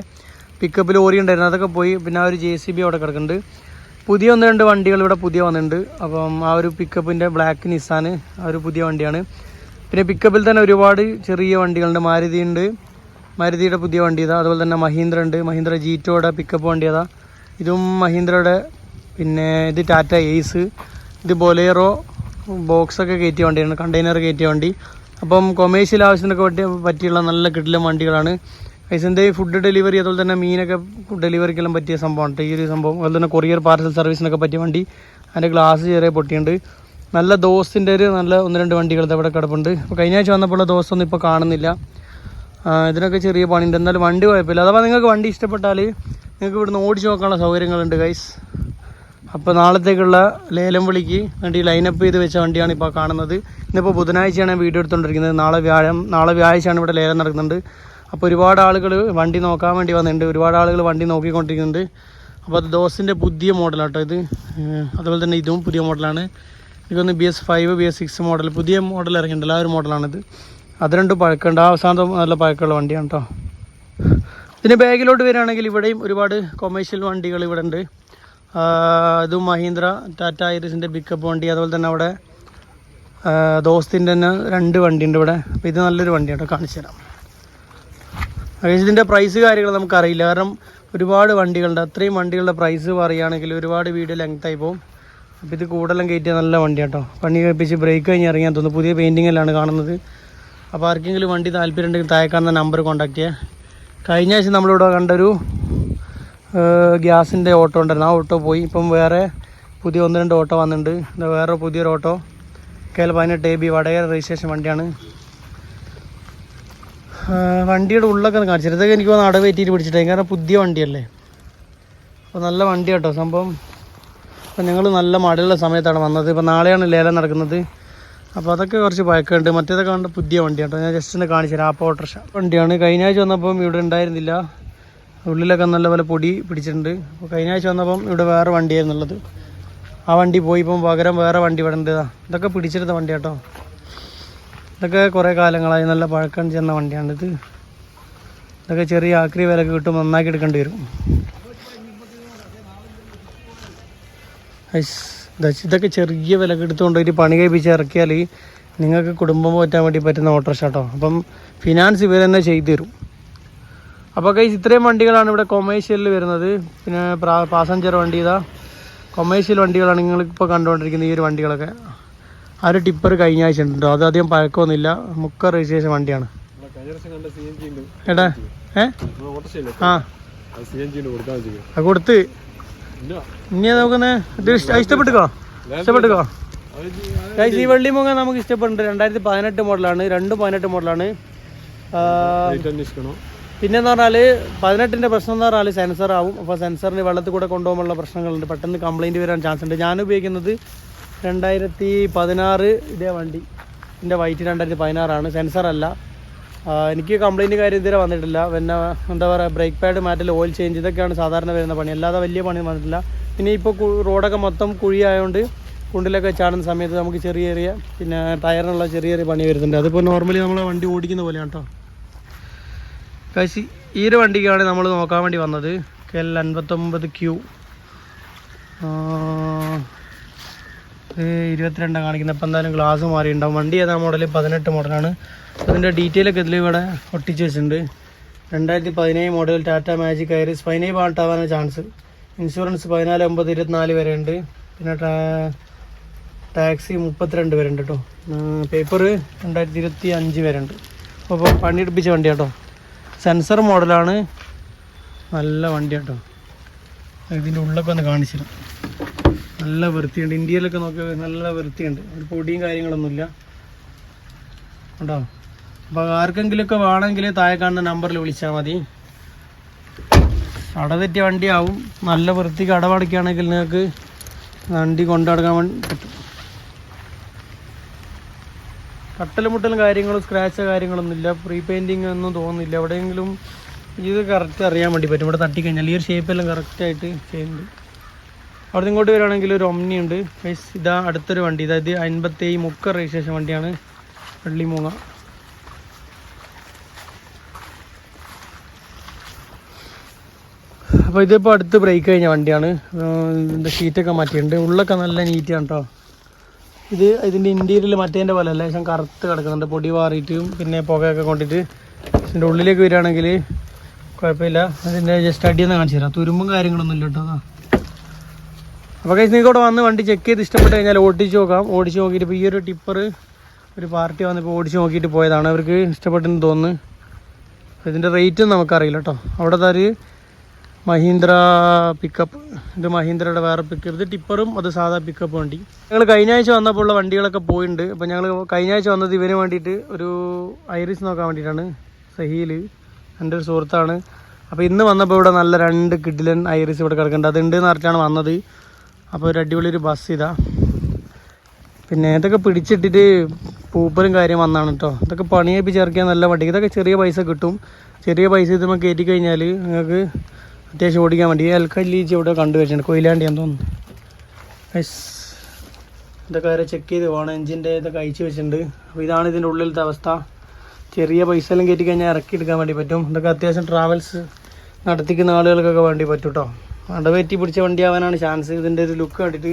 S1: പിക്കപ്പ് ലോറി ഉണ്ടായിരുന്നു. അതൊക്കെ പോയി. പിന്നെ ആ ഒരു ജെ സി ബി അവിടെ കിടക്കുന്നുണ്ട്. പുതിയ ഒന്ന് രണ്ട് വണ്ടികൾ ഇവിടെ പുതിയ വന്നിട്ടുണ്ട്. അപ്പം ആ ഒരു പിക്കപ്പിന്റെ ബ്ലാക്ക് നിസാന് ആ ഒരു പുതിയ വണ്ടിയാണ്. പിന്നെ പിക്കപ്പിൽ തന്നെ ഒരുപാട് ചെറിയ വണ്ടികളുണ്ട്. മാരുതി ഉണ്ട്. മാരുതിയുടെ പുതിയ വണ്ടി ഇതാ. അതുപോലെ തന്നെ മഹീന്ദ്ര ഉണ്ട്. മഹീന്ദ്ര ജീറ്റോയുടെ പിക്കപ്പ് വണ്ടി അതാ ഇതും മഹീന്ദ്രയുടെ പിന്നെ ഇത് ടാറ്റ എയ്സ് ഇത് ബൊലേറോ ബോക്സൊക്കെ കയറ്റിയ വണ്ടിയാണ് കണ്ടെയ്നർ കയറ്റിയ വണ്ടി. അപ്പം കൊമേഴ്ഷ്യൽ ആവശ്യത്തിനൊക്കെ പറ്റിയ പറ്റിയുള്ള നല്ല കിടിലം വണ്ടികളാണ്. ഐസിന്റെ ഫുഡ് ഡെലിവറി അതുപോലെ തന്നെ മീനൊക്കെ ഡെലിവറിക്കെല്ലാം പറ്റിയ സംഭവമാണ്. ഈ ഒരു സംഭവം അതുപോലെ തന്നെ കൊറിയർ പാർസൽ സർവീസിനൊക്കെ പറ്റിയ വണ്ടി. അതിന്റെ ഗ്ലാസ് ചെറിയ പൊട്ടിയുണ്ട്. നല്ല ദോസ്തിന്റെ ഒരു നല്ല ഒന്ന് രണ്ട് വണ്ടികൾ ഇവിടെ കിടപ്പുണ്ട്. അപ്പോൾ കഴിഞ്ഞ ആഴ്ച വന്നപ്പോൾ ദോസ്തൊന്നും ഇപ്പോൾ കാണുന്നില്ല. ഇതിനൊക്കെ ചെറിയ പണിയുണ്ട്. എന്നാലും വണ്ടി കുഴപ്പമില്ല. അഥവാ നിങ്ങൾക്ക് വണ്ടി ഇഷ്ടപ്പെട്ടാൽ നിങ്ങൾക്ക് ഇവിടുന്ന് ഓടിച്ച് നോക്കാനുള്ള സൗകര്യങ്ങളുണ്ട് ഗൈസ് അപ്പോൾ നാളത്തേക്കുള്ള ലേലം വിളിക്ക്. വേണ്ടി ലൈനപ്പ് ചെയ്ത് വെച്ച വണ്ടിയാണ് ഇപ്പോൾ കാണുന്നത്. ഇന്നിപ്പോൾ ബുധനാഴ്ചയാണ് വീഡിയോ എടുത്തുകൊണ്ടിരിക്കുന്നത് നാളെ വ്യാഴം നാളെ വ്യാഴാഴ്ചയാണ് ഇവിടെ ലേലം നടക്കുന്നുണ്ട്. അപ്പോൾ ഒരുപാട് ആളുകൾ വണ്ടി നോക്കാൻ വേണ്ടി വന്നിട്ടുണ്ട്. ഒരുപാട് ആളുകൾ വണ്ടി നോക്കിക്കൊണ്ടിരിക്കുന്നുണ്ട്. അപ്പോൾ അത് ദോസിന്റെ പുതിയ മോഡലാട്ടോ ഇത്. അതുപോലെ തന്നെ ഇതും പുതിയ മോഡലാണ്. ഇതൊന്ന് B S five B S six model പുതിയ മോഡൽ ഇറങ്ങിയിട്ടുണ്ടല്ലോ ആ ഒരു മോഡലാണിത് അത് രണ്ടും പഴക്കമുണ്ട്. ആ അവസാനത്തെ നല്ല പഴക്കമുള്ള വണ്ടിയാണ് കേട്ടോ ഇതിന് ബാഗിലോട്ട് വരികയാണെങ്കിൽ ഇവിടെയും ഒരുപാട് കൊമേഴ്ഷ്യൽ വണ്ടികൾ ഇവിടെ ഉണ്ട്. ഇതും മഹീന്ദ്ര ടാറ്റ ഐറിസിന്റെ പിക്കപ്പ് വണ്ടി അതുപോലെ തന്നെ അവിടെ ദോസ്തിന്റെ തന്നെ രണ്ട് വണ്ടിയുണ്ട് ഇവിടെ. അപ്പോൾ ഇത് നല്ലൊരു വണ്ടിയാണ് കാണിച്ചു തരാം. ഇതിന്റെ പ്രൈസ് കാര്യങ്ങൾ നമുക്കറിയില്ല. കാരണം ഒരുപാട് വണ്ടികളുണ്ട്. അത്രയും വണ്ടികളുടെ പ്രൈസ് പറയുകയാണെങ്കിൽ ഒരുപാട് വീഡിയോ ലെങ്ത് ആയി പോകും. അപ്പോൾ ഇത് കൂടുതലും കയറ്റിയ നല്ല വണ്ടിയാണ് കേട്ടോ. പണി കഴിപ്പിച്ച് ബ്രേക്ക് കഴിഞ്ഞ് ഇറങ്ങിയാൽ തോന്നുന്നു. പുതിയ പെയിന്റിങ്ങിലാണ് കാണുന്നത്. അപ്പോൾ ആർക്കെങ്കിലും വണ്ടി താല്പര്യം ഉണ്ടെങ്കിൽ താഴെക്കാണുന്ന നമ്പർ കോൺടാക്ട് ചെയ്യുക കഴിഞ്ഞ ആഴ്ച നമ്മളിവിടെ കണ്ടൊരു ഗ്യാസിന്റെ ഓട്ടോ ഉണ്ടായിരുന്നു. ആ ഓട്ടോ പോയി. ഇപ്പം വേറെ പുതിയ ഒന്ന് രണ്ട് ഓട്ടോ വന്നിട്ടുണ്ട്. വേറെ പുതിയൊരു ഓട്ടോ. കെ എൽ പതിനെട്ട് എ ബി വടകര രജിസ്ട്രേഷൻ വണ്ടിയാണ്. വണ്ടിയുടെ ഉള്ളൊക്കെ ഇതൊക്കെ എനിക്ക് വന്ന് അടവ് പറ്റിയിട്ട് പിടിച്ചിട്ടേ. കാരണം പുതിയ വണ്ടിയല്ലേ. അപ്പോൾ നല്ല വണ്ടി കേട്ടോ സംഭവം. അപ്പോൾ നിങ്ങൾ നല്ല മഴയുള്ള സമയത്താണ് വന്നത്. ഇപ്പോൾ നാളെയാണ് ലേലം നടക്കുന്നത്. അപ്പോൾ അതൊക്കെ കുറച്ച് പഴക്കമുണ്ട്. മറ്റേതൊക്കെ കണ്ട് പുതിയ വണ്ടി കേട്ടോ. ഞാൻ ജസ്റ്റ് ഒന്ന് കാണിച്ചു തരാം. ആപ്പ ഓട്ടർഷ വണ്ടിയാണ്. കഴിഞ്ഞ ആഴ്ച വന്നപ്പം ഇവിടെ ഉണ്ടായിരുന്നില്ല. ഉള്ളിലൊക്കെ നല്ലപോലെ പൊടി പിടിച്ചിട്ടുണ്ട്. അപ്പോൾ കഴിഞ്ഞ ആഴ്ച വന്നപ്പം ഇവിടെ വേറെ വണ്ടിയായിരുന്നുള്ളത് ആ വണ്ടി പോയി ഇപ്പം പകരം വേറെ വണ്ടി വിടേണ്ടതാ ഇതൊക്കെ പിടിച്ചെടുത്ത വണ്ടി കേട്ടോ ഇതൊക്കെ കുറേ കാലങ്ങളായി നല്ല പഴക്കം ചെന്ന വണ്ടിയാണിത് ഇതൊക്കെ ചെറിയ ആക്രി വിലക്ക് കിട്ടും നന്നാക്കി എടുക്കേണ്ടി വരും. ഇതൊക്കെ ചെറിയ വിലക്ക് എടുത്തുകൊണ്ട് ഒരു പണി കഴിപ്പിച്ച് ഇറക്കിയാൽ നിങ്ങൾക്ക് കുടുംബം പോറ്റാൻ വേണ്ടി പറ്റുന്ന ഓട്ടോറിക്ഷ കേട്ടോ അപ്പം ഫിനാൻസ് ഇവർ തന്നെ ചെയ്തു തരും. അപ്പോൾ കൈസ് ഇത്രയും വണ്ടികളാണ് ഇവിടെ കൊമേഴ്ഷ്യലിൽ വരുന്നത്. പിന്നെ പാസഞ്ചർ വണ്ടി ഇതാ. കൊമേഴ്ഷ്യൽ വണ്ടികളാണ് നിങ്ങളിപ്പോൾ കണ്ടുകൊണ്ടിരിക്കുന്ന ഈ ഒരു വണ്ടികളൊക്കെ. ആ ഒരു ടിപ്പർ കഴിഞ്ഞ ആഴ്ച ഉണ്ട് അത് പഴക്കമൊന്നുമില്ല. മുക്ക രജിസ്ട്രേഷൻ വണ്ടിയാണ്. ഏട്ടാ ഏ? ആ. അത് കൊടുത്ത്. ഇനി നോക്കുന്നേ. ഇഷ്ടപ്പെട്ടുക്കോ? ഇഷ്ടപ്പെട്ടുക്കോ? ഈ വള്ളി മുഖം നമുക്ക് ഇഷ്ടപ്പെടുന്നുണ്ട് രണ്ടായിരത്തി പതിനെട്ട് മോഡലാണ് രണ്ടും പതിനെട്ട് മോഡലാണ് പിന്നെന്ന് പറഞ്ഞാൽ പതിനെട്ടിന്റെ പ്രശ്നം എന്ന് പറഞ്ഞാൽ സെൻസർ ആവും. അപ്പോൾ സെൻസറിന് വെള്ളത്തിൽ കൂടെ കൊണ്ടുപോകാനുള്ള പ്രശ്നങ്ങളുണ്ട്. പെട്ടെന്ന് കംപ്ലയിന്റ് വരാൻ ചാൻസ് ഉണ്ട്. ഞാൻ ഉപയോഗിക്കുന്നത് രണ്ടായിരത്തി പതിനാറ് ഇതേ വണ്ടി. എന്റെ വൈറ്റ് രണ്ടായിരത്തി പതിനാറാണ് സെൻസർ അല്ല എനിക്ക് കംപ്ലയിന്റ് കാര്യം ഇതുവരെ വന്നിട്ടില്ല. പിന്നെ എന്താ പറയുക ബ്രേക്ക് പാഡ് മാറ്റൽ ഓയിൽ ചേഞ്ച് ഇതൊക്കെയാണ് സാധാരണ വരുന്ന പണി. അല്ലാതെ വലിയ പണി വന്നിട്ടില്ല. പിന്നെ ഇപ്പോൾ റോഡൊക്കെ മൊത്തം കുഴിയായതുകൊണ്ട് കുണ്ടിലൊക്കെ ചാടുന്ന സമയത്ത് നമുക്ക് ചെറിയ ചെറിയ പിന്നെ ടയറിനുള്ള ചെറിയ ചെറിയ പണി വരുന്നുണ്ട്. അതിപ്പോൾ നോർമലി നമ്മൾ വണ്ടി ഓടിക്കുന്ന പോലെയാണ് കേട്ടോ കാശി ഈ ഒരു വണ്ടിക്കാണ് നമ്മൾ നോക്കാൻ വേണ്ടി വന്നത്. കെ എൽ അൻപത്തൊമ്പത് ക്യൂ ഇരുപത്തിരണ്ടാണ് കാണിക്കുന്നത്. ഇപ്പം എന്തായാലും ഗ്ലാസ് മാറിയിട്ടുണ്ടാവും. വണ്ടി ഏതാ മോഡൽ പതിനെട്ട് മോഡലാണ് അതിന്റെ ഡീറ്റെയിലൊക്കെ ഇതിൽ ഇവിടെ ഒട്ടിച്ച് വെച്ചിട്ടുണ്ട്. രണ്ടായിരത്തി പതിനേഴ് മോഡൽ ടാറ്റ മാജിക് ഐറിസ് പതിനേഴ് പാട്ടാവാനാണ് ചാൻസ് ഇൻഷുറൻസ് പതിനാല് ഒമ്പത് ഇരുപത്തിനാല് വരെ ഉണ്ട്. പിന്നെ ടാക്സി മുപ്പത്തിരണ്ട് വരെ ഉണ്ട് കേട്ടോ പേപ്പർ രണ്ടായിരത്തി ഇരുപത്തി അഞ്ച് വരെ ഉണ്ട്. അപ്പോൾ പണിയെടുപ്പിച്ച വണ്ടി കേട്ടോ സെൻസർ മോഡലാണ്. നല്ല വണ്ടി കേട്ടോ ഇതിന്റെ ഉള്ളൊക്കെ ഒന്ന് കാണിച്ചില്ല നല്ല വൃത്തിയുണ്ട്. ഇന്ത്യയിലൊക്കെ നോക്കി നല്ല വൃത്തിയുണ്ട്. ഒരു പൊടിയും കാര്യങ്ങളൊന്നുമില്ല. ഉണ്ടോ? അപ്പോൾ ആർക്കെങ്കിലുമൊക്കെ വേണമെങ്കിൽ താഴെ കാണുന്ന നമ്പറിൽ വിളിച്ചാൽ മതി. അടതെറ്റിയ വണ്ടിയാവും. നല്ല വൃത്തിക്ക് അടവടക്കുകയാണെങ്കിൽ നിങ്ങൾക്ക് വണ്ടി കൊണ്ടടക്കാൻ വേണ്ടി പറ്റും. കട്ടലും മുട്ടലും കാര്യങ്ങളും സ്ക്രാച്ച് കാര്യങ്ങളൊന്നും ഇല്ല. പ്രീ പെയിന്റിങ് ഒന്നും തോന്നുന്നില്ല. എവിടെയെങ്കിലും ഇത് കറക്റ്റ് അറിയാൻ വേണ്ടി പറ്റും. ഇവിടെ തട്ടിക്കഴിഞ്ഞാൽ ഈ ഒരു ഷേപ്പെല്ലാം കറക്റ്റായിട്ട് ചെയ്യുന്നുണ്ട്. അവിടെ ഇങ്ങോട്ട് വരികയാണെങ്കിൽ ഒരു ഒമ്നി ഉണ്ട്. ഗൈസ് ഇതാ അടുത്തൊരു വണ്ടി. അതായത് അൻപത്തേഴ് മുക്ക രജിസ്ട്രേഷൻ വണ്ടിയാണ്. വെള്ളിമൂങ്ങ അപ്പോൾ ഇതിപ്പോൾ അടുത്ത് ബ്രേക്ക് കഴിഞ്ഞ വണ്ടിയാണ്. ഇതിന്റെ ഷീറ്റൊക്കെ മാറ്റിയിട്ടുണ്ട്. ഉള്ളൊക്കെ നല്ല നീറ്റാണ് കേട്ടോ ഇത് ഇതിന്റെ ഇന്റീരിയൽ മറ്റേന്റെ പോലെ അല്ല? ശേഷം കറുത്ത് കിടക്കുന്നുണ്ട്. പൊടി വാറിയിട്ടും പിന്നെ പുകയൊക്കെ കൊണ്ടിട്ട് ഇതിന്റെ ഉള്ളിലേക്ക് വരികയാണെങ്കിൽ കുഴപ്പമില്ല. അതിന്റെ ജസ്റ്റ് അടിയെന്ന് കാണിച്ചു തരാം. തുരുമ്പും കാര്യങ്ങളൊന്നും ഇല്ല കേട്ടോ. അപ്പോൾ കഴിച്ച് നിങ്ങൾക്ക് ഇവിടെ വന്ന് വണ്ടി ചെക്ക് ചെയ്ത് ഇഷ്ടപ്പെട്ട് കഴിഞ്ഞാൽ ഓടിച്ച് നോക്കാം. ഓടിച്ച് നോക്കിയിട്ട് ഇപ്പോൾ ഈ ഒരു ടിപ്പർ ഒരു പാർട്ടി വന്നിപ്പോൾ ഓടിച്ച് നോക്കിയിട്ട് പോയതാണ്. അവർക്ക് ഇഷ്ടപ്പെട്ടെന്ന് തോന്നുന്നു. ഇതിന്റെ റേറ്റും നമുക്കറിയില്ല കേട്ടോ. അവിടെ ഒരു മഹീന്ദ്ര പിക്കപ്പ് ഇത് മഹീന്ദ്രയുടെ വേറെ പിക്കപ്പ് ഇത് ടിപ്പറും അത് സാധാ പിക്കപ്പ് വണ്ടി. ഞങ്ങൾ കഴിഞ്ഞ ആഴ്ച വന്നപ്പോൾ ഉള്ള വണ്ടികളൊക്കെ പോയിട്ടുണ്ട് അപ്പോൾ ഞങ്ങൾ കഴിഞ്ഞ ആഴ്ച വന്നത് ഇവന് വേണ്ടിയിട്ട് ഒരു ഐറിസ് നോക്കാൻ വേണ്ടിയിട്ടാണ്. സഹീൽ എന്റെ ഒരു സുഹൃത്താണ്. അപ്പോൾ ഇന്ന് വന്നപ്പോൾ ഇവിടെ നല്ല രണ്ട് കിഡിലൻ ഐറിസ് ഇവിടെ കിടക്കുന്നുണ്ട്. അതുണ്ട് എന്ന് പറഞ്ഞിട്ടാണ് വന്നത്. അപ്പോൾ ഒരു അടിപൊളി ഒരു ബസ് ഇതാ. പിന്നെ ഇതൊക്കെ പിടിച്ചിട്ടിട്ട് പൂപ്പലും കാര്യം വന്നാണ് കേട്ടോ ഇതൊക്കെ പണിയേപ്പിച്ച് ഇറക്കിയാൽ നല്ല വണ്ടി. ഇതൊക്കെ ചെറിയ പൈസ കിട്ടും. ചെറിയ പൈസ ഇതുമ്പോൾ കയറ്റി കഴിഞ്ഞാൽ നിങ്ങൾക്ക് അത്യാവശ്യം ഓടിക്കാൻ വേണ്ടി. എൽക്കല്ലീച്ച് ഇവിടെ കണ്ടുവച്ചിട്ടുണ്ട് കൊയിലാണ്ടി എന്ന് തോന്നുന്നു. എസ് ഇതൊക്കെ വരെ ചെക്ക് ചെയ്ത് പോകണം എഞ്ചിന്റെ ഇതൊക്കെ അയച്ചു വെച്ചിട്ടുണ്ട്. അപ്പോൾ ഇതാണ് ഇതിന്റെ ഉള്ളിലത്തെ അവസ്ഥ. ചെറിയ പൈസ എല്ലാം കയറ്റി കഴിഞ്ഞാൽ ഇറക്കി എടുക്കാൻ വേണ്ടി പറ്റും. ഇതൊക്കെ അത്യാവശ്യം ട്രാവൽസ് നടത്തിക്കുന്ന ആളുകൾക്കൊക്കെ വേണ്ടി പറ്റും കേട്ടോ അടവേറ്റി പിടിച്ച വണ്ടി ആവാനാണ് ചാൻസ് ഇതിന്റെ ഒരു ലുക്ക് കണ്ടിട്ട്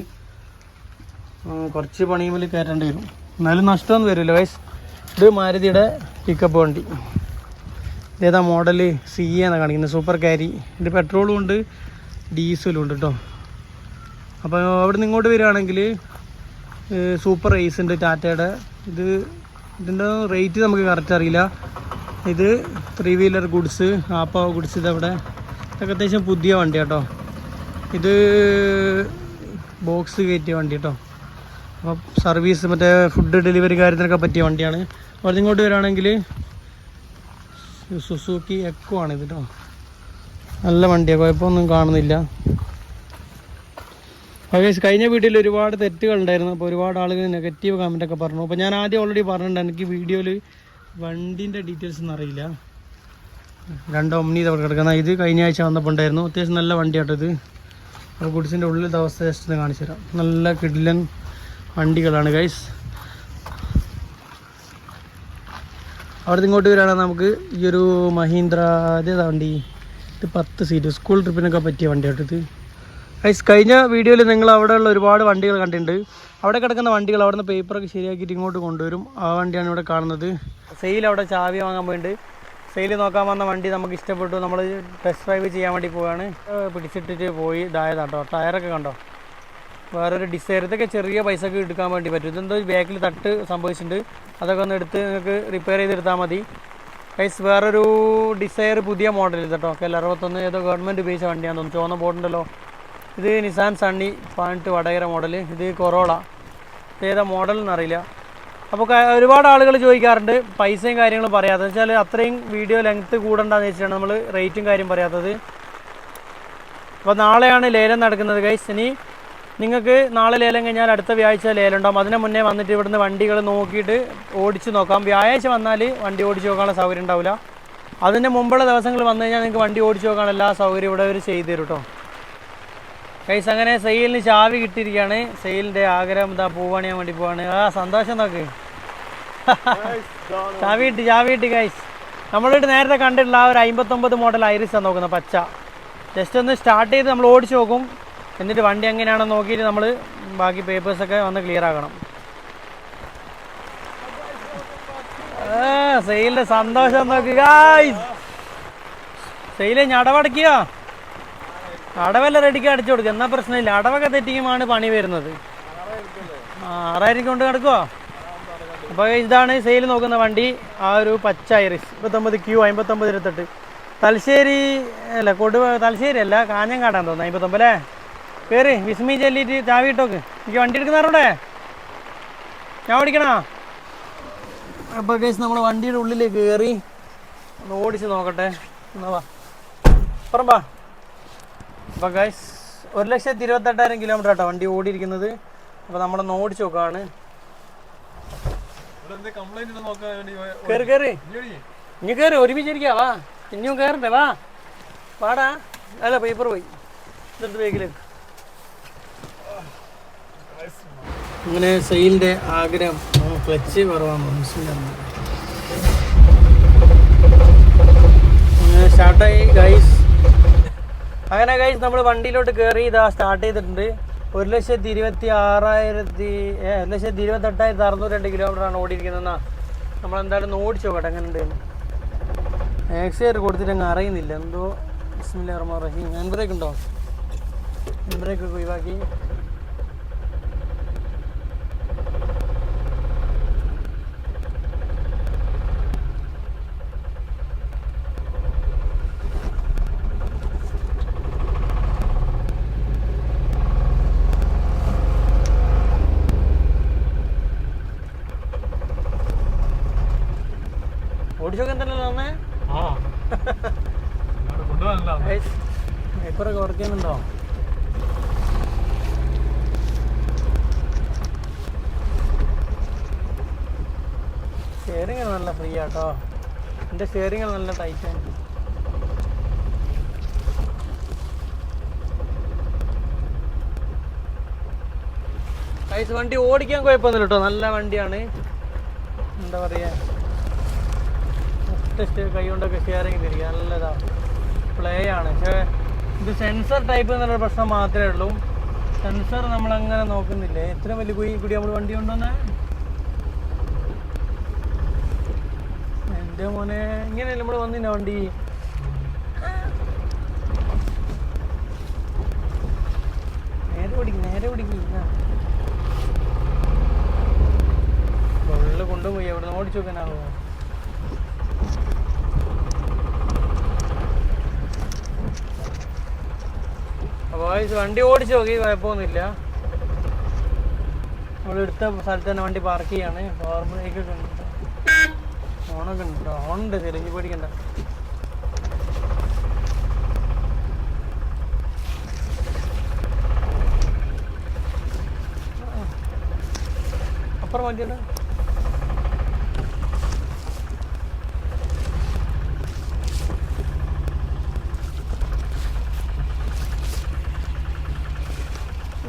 S1: കുറച്ച് പണിയുമ്പോൾ കയറ്റേണ്ടി വരും. എന്നാലും നഷ്ടമൊന്നും വരില്ല വയസ് ഇത് മാരുതിയുടെ പിക്കപ്പ് വണ്ടി. ഇതേതാ മോഡൽ സി എന്നാണ് കാണിക്കുന്നത്. സൂപ്പർ ക്യാരി ഇത് പെട്രോളും ഉണ്ട് ഡീസലും ഉണ്ട് കേട്ടോ അപ്പോൾ അവിടെ നിന്ന് ഇങ്ങോട്ട് വരികയാണെങ്കിൽ സൂപ്പർ റേസ് ഉണ്ട് ടാറ്റയുടെ. ഇത് ഇതിന്റെ റേറ്റ് നമുക്ക് കറക്റ്റ് അറിയില്ല. ഇത് three wheeler goods Ape goods ഇതവിടെ. ഇതൊക്കെ അത്യാവശ്യം പുതിയ വണ്ടി കേട്ടോ ഇത് ബോക്സ് കയറ്റിയ വണ്ടി കേട്ടോ അപ്പോൾ സർവീസ് മറ്റേ ഫുഡ് ഡെലിവറി കാര്യത്തിനൊക്കെ പറ്റിയ വണ്ടിയാണ്. അവിടെ ഇങ്ങോട്ട് വരികയാണെങ്കിൽ സുസുക്കി എക്കോ ആണ് ഇത് കേട്ടോ നല്ല വണ്ടിയാണ് കുഴപ്പമൊന്നും കാണുന്നില്ല. ഓക്കെ കഴിഞ്ഞ വീട്ടിൽ ഒരുപാട് തെറ്റുകൾ ഉണ്ടായിരുന്നു. അപ്പോൾ ഒരുപാട് ആളുകൾ നെഗറ്റീവ് കമന്റ് ഒക്കെ പറഞ്ഞു. അപ്പോൾ ഞാൻ ആദ്യം ഓൾറെഡി പറഞ്ഞിട്ടുണ്ട് എനിക്ക് വീഡിയോയിൽ വണ്ടീന്റെ ഡീറ്റെയിൽസ് ഒന്നും അറിയില്ല. രണ്ട് ഒമ്നി ഇതവിടെ കിടക്കുന്ന ഇത് കഴിഞ്ഞ ആഴ്ച വന്നപ്പോൾ ഉണ്ടായിരുന്നു. അത്യാവശ്യം നല്ല വണ്ടിയാട്ടോ ഇത്. അപ്പോൾ ഗുഡ്സിന്റെ ഉള്ളിലത്തെ അവസ്ഥ ജസ്റ്റ് കാണിച്ചു തരാം നല്ല കിഡിലൻ വണ്ടികളാണ് ഗൈസ് അവിടെ ഇങ്ങോട്ട് വരികയാണെങ്കിൽ നമുക്ക് ഈ ഒരു മഹീന്ദ്ര അതേതാ വണ്ടി? ഇത് പത്ത് സീറ്റ് സ്കൂൾ ട്രിപ്പിനൊക്കെ പറ്റിയ വണ്ടി ഇത്. ഐസ് കഴിഞ്ഞ വീഡിയോയിൽ നിങ്ങൾ അവിടെയുള്ള ഒരുപാട് വണ്ടികൾ കണ്ടിട്ടുണ്ട്. അവിടെ കിടക്കുന്ന വണ്ടികൾ അവിടെ നിന്ന് പേപ്പറൊക്കെ ശരിയാക്കിയിട്ട് ഇങ്ങോട്ട് കൊണ്ടുവരും. ആ വണ്ടിയാണ് ഇവിടെ കാണുന്നത്. സെയിൽ അവിടെ ചാവി വാങ്ങാൻ പോയിട്ടുണ്ട് സെയിൽ നോക്കാൻ വന്ന വണ്ടി നമുക്ക് ഇഷ്ടപ്പെട്ടു. നമ്മൾ ടെസ്റ്റ് ഡ്രൈവ് ചെയ്യാൻ വേണ്ടി പോവുകയാണ് പിടിച്ചിട്ടിട്ട് പോയി ഇതായതാട്ടോ ടയറൊക്കെ കണ്ടോ? വേറൊരു ഡിസൈർ ഇതൊക്കെ ചെറിയ പൈസക്ക് എടുക്കാൻ വേണ്ടി പറ്റും. ഇതെന്തോ ബാക്കിൽ തട്ട് സംഭവിച്ചിട്ടുണ്ട്. അതൊക്കെ ഒന്ന് എടുത്ത് നിങ്ങൾക്ക് റിപ്പയർ ചെയ്തെടുത്താൽ മതി. ഗൈസ് വേറൊരു ഡിസൈർ പുതിയ മോഡൽ കേട്ടോ. കെ അറുപത്തൊന്ന് ഏതോ ഗവൺമെന്റ് ഉപയോഗിച്ച വണ്ടിയാണെന്ന് തോന്നുന്നു. ചുവന്ന ബോർഡുണ്ടല്ലോ ഇത് നിസാൻ സണ്ണി പതിനെട്ട് വടകര മോഡൽ ഇത് കൊറോള ഏതാ മോഡൽ എന്നറിയില്ല അപ്പോൾ ഒരുപാട് ആളുകൾ ചോദിക്കാറുണ്ട് പൈസയും കാര്യങ്ങളും പറയാതെ വെച്ചാൽ അത്രയും വീഡിയോ ലെങ്ത്ത് കൂടണ്ടെന്ന് വെച്ചിട്ടാണ് നമ്മൾ റേറ്റും കാര്യം പറയാത്തത്. അപ്പോൾ നാളെയാണ് ലേലം നടക്കുന്നത് കൈസ് ഇനി നിങ്ങൾക്ക് നാളെ ലേലം കഴിഞ്ഞാൽ അടുത്ത വ്യാഴ്ച ലേലം ഉണ്ടാകും അതിനു മുന്നേ വന്നിട്ട് ഇവിടുന്ന് വണ്ടികൾ നോക്കിയിട്ട് ഓടിച്ച് നോക്കാം. വ്യാഴാഴ്ച വന്നാൽ വണ്ടി ഓടിച്ച് നോക്കാനുള്ള സൗകര്യം ഉണ്ടാവില്ല. അതിന്റെ മുമ്പുള്ള ദിവസങ്ങൾ വന്നു കഴിഞ്ഞാൽ നിങ്ങൾക്ക് വണ്ടി ഓടിച്ച് നോക്കാനുള്ള എല്ലാ സൗകര്യം ഇവിടെ അവർ ചെയ്തു തരും കേട്ടോ കൈസ് അങ്ങനെ സെയിലിന് ചാവി കിട്ടിയിരിക്കുകയാണ്. സെയിലിന്റെ ആഗ്രഹം ഇതാ പൂവണിയാൻ വേണ്ടി പോവാണ്. ആ സന്തോഷം നോക്ക്. ചാവി കിട്ടി ചാവി കിട്ടി കൈസ് നമ്മളിട്ട് നേരത്തെ കണ്ടിട്ടുള്ള ആ ഒരു അമ്പത്തൊമ്പത് മോഡൽ ഐറിസാണ് നോക്കുന്നത് പച്ച. ജസ്റ്റ് ഒന്ന് സ്റ്റാർട്ട് ചെയ്ത് നമ്മൾ ഓടിച്ച് നോക്കും. എന്നിട്ട് വണ്ടി എങ്ങനെയാണെന്ന് നോക്കിയിട്ട് നമ്മൾ ബാക്കി പേപ്പേഴ്സൊക്കെ വന്ന് ക്ലിയർ ആക്കണം. സെയിലിന്റെ സന്തോഷം നോക്കുക സെയിലെ അടവടക്കുക അടവല്ല റെഡിക്ക് അടിച്ചു കൊടുക്കുക. എന്നാ പ്രശ്നമില്ല. അടവൊക്കെ തെറ്റിക്കുമാണ് പണി വരുന്നത്. ആറായിരം കൊണ്ട് കിടക്കുവോ അപ്പോൾ ഇതാണ് സെയിൽ നോക്കുന്ന വണ്ടി. ആ ഒരു പച്ച ഐറിസ് ഇരുപത്തൊമ്പത് ക്യൂ അമ്പത്തൊമ്പത് ഇരുപത്തെട്ട്. തലശ്ശേരി അല്ല കൊടുവ തലശ്ശേരി അല്ല കാഞ്ഞങ്ങാടാൻ തോന്നുന്നു. അമ്പത്തൊമ്പത് അല്ലേ? കയറി വിസ്മി ചെല്ലിട്ട് ചാവി ഇട്ടോക്ക്. എനിക്ക് വണ്ടി എടുക്കുന്നവരുടെ ഞാൻ ഓടിക്കണോ അപ്പോൾ കേസ് നമ്മൾ വണ്ടിയുടെ ഉള്ളിലേക്ക് കയറി ഒന്ന് ഓടിച്ച് നോക്കട്ടെ. എന്നാ വാ. പറമ്പാ. അപ്പോൾ ഗൈസ് ഒരു ലക്ഷത്തി ഇരുപത്തെട്ടായിരം കിലോമീറ്റർ ആട്ടോ വണ്ടി ഓടിയിരിക്കുന്നത്. അപ്പോൾ നമ്മളൊന്ന് ഓടിച്ച് നോക്കുകയാണ് കയറി കയറി ഇനി കയറി ഒരുമിച്ചിരിക്കുക വാ. ഇനിയും കയറണ്ടേ വാ. പാടാ അല്ല പേപ്പർ പോയി. ഇതെടുത്ത് ബേക്കിലേക്ക് അങ്ങനെ സെയിലിന്റെ ആഗ്രഹം ക്ലച്ച് കുറവാണ് അങ്ങനെ സ്റ്റാർട്ടായി ഗൈസ് അങ്ങനെ ഗൈസ് നമ്മൾ വണ്ടിയിലോട്ട് കയറി ഇതാ സ്റ്റാർട്ട് ചെയ്തിട്ടുണ്ട്. ഒരു ലക്ഷത്തി ഇരുപത്തി ആറായിരത്തി ഒരു ലക്ഷത്തി ഇരുപത്തെട്ടായിരത്തി അറുന്നൂറ് രണ്ട് കിലോമീറ്ററാണ് ഓടിയിരിക്കുന്നതെന്നാ ഒന്ന് ഓടിച്ചു നോക്കട്ടെ അങ്ങനെ ഉണ്ട് കൊടുത്തിട്ട് അങ്ങ് അറിയുന്നില്ല. എന്തോ ബിസ്മില്ലാ റഹീം. ഹാൻഡ് ബ്രേക്ക് ഉണ്ടോ? ഹാൻഡ് ബ്രേക്ക് ഒക്കെ ഒഴിവാക്കി. ഓടിച്ചൊക്കെ തന്നെ തന്നെ പേപ്പറൊക്കെ വർക്ക് ചെയ്യുന്നുണ്ടോ ഷെയറിങ് നല്ല ഫ്രീ ആട്ടോ എന്റെ ഷെയറിങ് നല്ല ടൈറ്റ് ആണ്. വണ്ടി ഓടിക്കാൻ കുഴപ്പമൊന്നുമില്ല കേട്ടോ. നല്ല വണ്ടിയാണ്. എന്താ പറയുക ടെസ്റ്റ് കൈ കൊണ്ടൊക്കെ ഷെയറിങ് തിരിക്കുക നല്ലതാണ് പ്ലേ ആണ്. പക്ഷേ ഇത് സെൻസർ ടൈപ്പ് എന്നുള്ള പ്രശ്നം മാത്രമേ ഉള്ളൂ. സെൻസർ നമ്മളങ്ങനെ നോക്കുന്നില്ലേ? എത്ര വലിയ കുഴി കൂടി നമ്മൾ വണ്ടി കൊണ്ടുവന്നേ? എന്റെ മോനെ ഇങ്ങനെയല്ലേ നമ്മൾ വന്നില്ല വണ്ടി? നേരെ പിടിക്കും നേരെ പിടിക്കും വെള്ളം കൊണ്ടുപോയി. എവിടെ നിന്ന് ഓടിച്ചു വെക്കാനാവോ അപ്പോൾ വണ്ടി ഓടിച്ചു നോക്കി കുഴപ്പമൊന്നുമില്ല. നമ്മൾ എടുത്ത സ്ഥലത്ത് തന്നെ വണ്ടി പാർക്ക് ചെയ്യാണ്. പവർ ബ്രേക്ക് ഒക്കെ ഉണ്ട്. ഓണൊക്കെ ഉണ്ട് ഓണുണ്ട് തെളിഞ്ഞു പേടിക്കണ്ട. അപ്പുറം വണ്ടിയുണ്ട്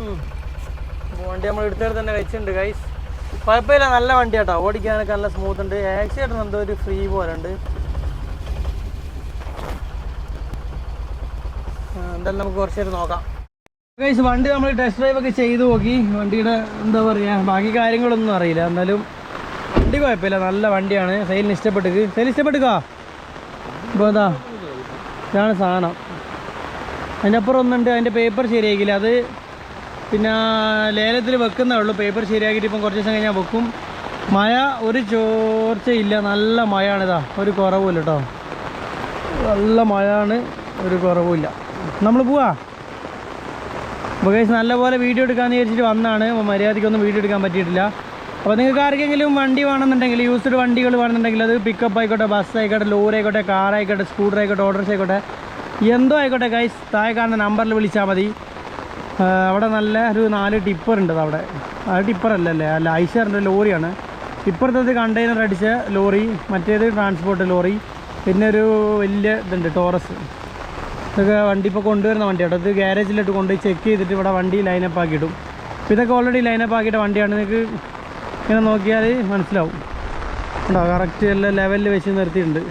S1: ഉം. അപ്പൊ വണ്ടി നമ്മൾ എടുത്തേ തന്നെ കഴിച്ചിട്ടുണ്ട് ഗൈസ് കുഴപ്പമില്ല നല്ല വണ്ടി കേട്ടോ ഓടിക്കാനൊക്കെ നല്ല സ്മൂത്ത് ഉണ്ട്. ആക്സിഡന്റ് എന്തോ ഒരു ഫ്രീ പോലെ ഉണ്ട്. എന്തായാലും നമുക്ക് കുറച്ച് നേരം നോക്കാം. ഗൈസ് വണ്ടി നമ്മൾ ടെസ്റ്റ് ഡ്രൈവ് ഒക്കെ ചെയ്ത് നോക്കി. വണ്ടിയുടെ എന്താ പറയുക ബാക്കി കാര്യങ്ങളൊന്നും അറിയില്ല. എന്നാലും വണ്ടി കുഴപ്പമില്ല. നല്ല വണ്ടിയാണ്. സെയിലിന് ഇഷ്ടപ്പെട്ടു സെയിൽ ഇഷ്ടപ്പെട്ടുക്കാ? ഇപ്പോൾ എന്താ ഇതാണ് സാധനം. അതിന്റെ അപ്പുറം ഒന്നുണ്ട്. അതിന്റെ പേപ്പർ ശരിയാക്കില്ല അത് പിന്നെ ലേലത്തിൽ വെക്കുന്നേ ഉള്ളൂ. പേപ്പർ ശരിയാക്കിയിട്ട് ഇപ്പം കുറച്ച് ദിവസം കഴിഞ്ഞാൽ വെക്കും. മഴ ഒരു ചോർച്ചയില്ല. നല്ല മഴയാണിതാ. ഒരു കുറവുമില്ല കേട്ടോ നല്ല മഴയാണ്. ഒരു കുറവുമില്ല. നമ്മൾ പോവാ. ഉപകേഷ് നല്ലപോലെ വീഡിയോ എടുക്കാമെന്ന് വിചാരിച്ചിട്ട് വന്നാണ്. മര്യാദയ്ക്കൊന്നും വീഡിയോ എടുക്കാൻ പറ്റിയിട്ടില്ല. അപ്പോൾ നിങ്ങൾക്ക് ആർക്കെങ്കിലും വണ്ടി വേണമെന്നുണ്ടെങ്കിൽ യൂസ്ഡ് വണ്ടികൾ വേണമെന്നുണ്ടെങ്കിൽ അത് പിക്കപ്പ് ആയിക്കോട്ടെ ബസ് ആയിക്കോട്ടെ ലോറി ആയിക്കോട്ടെ കാർ ആയിക്കോട്ടെ സ്കൂട്ടർ ആയിക്കോട്ടെ ഓട്ടോറിക്ഷ ആയിക്കോട്ടെ എന്തോ ആയിക്കോട്ടെ ഗൈസ് താഴെ കാണുന്ന നമ്പറിൽ വിളിച്ചാൽ മതി. അവിടെ നല്ല ഒരു നാല് ടിപ്പർ ഉണ്ട് അവിടെ. ആ ടിപ്പർ അല്ലല്ലേ? അല്ല ഐഷറിന്റെ ലോറിയാണ്. ഇപ്പുറത്തത് കണ്ടെയ്നർ അടിച്ച ലോറി മറ്റേത് ട്രാൻസ്പോർട്ട് ലോറി പിന്നെ ഒരു വലിയ ഇതുണ്ട് ടോറസ്. ഇതൊക്കെ വണ്ടി ഇപ്പോൾ കൊണ്ടുവരുന്ന വണ്ടിയാണ് ഇത് ഗ്യാരേജിലിട്ട് കൊണ്ടുപോയി ചെക്ക് ചെയ്തിട്ട് ഇവിടെ വണ്ടി ലൈനപ്പ് ആക്കിയിടും അപ്പോൾ ഇതൊക്കെ ഓൾറെഡി ലൈനപ്പ് ആക്കിയിട്ട വണ്ടിയാണ്. നിങ്ങൾക്ക് ഇങ്ങനെ നോക്കിയാൽ മനസ്സിലാവും. ഉണ്ടോ കറക്റ്റ് എല്ലാ ലെവലിൽ വെച്ച് നിർത്തിയിട്ടുണ്ട്.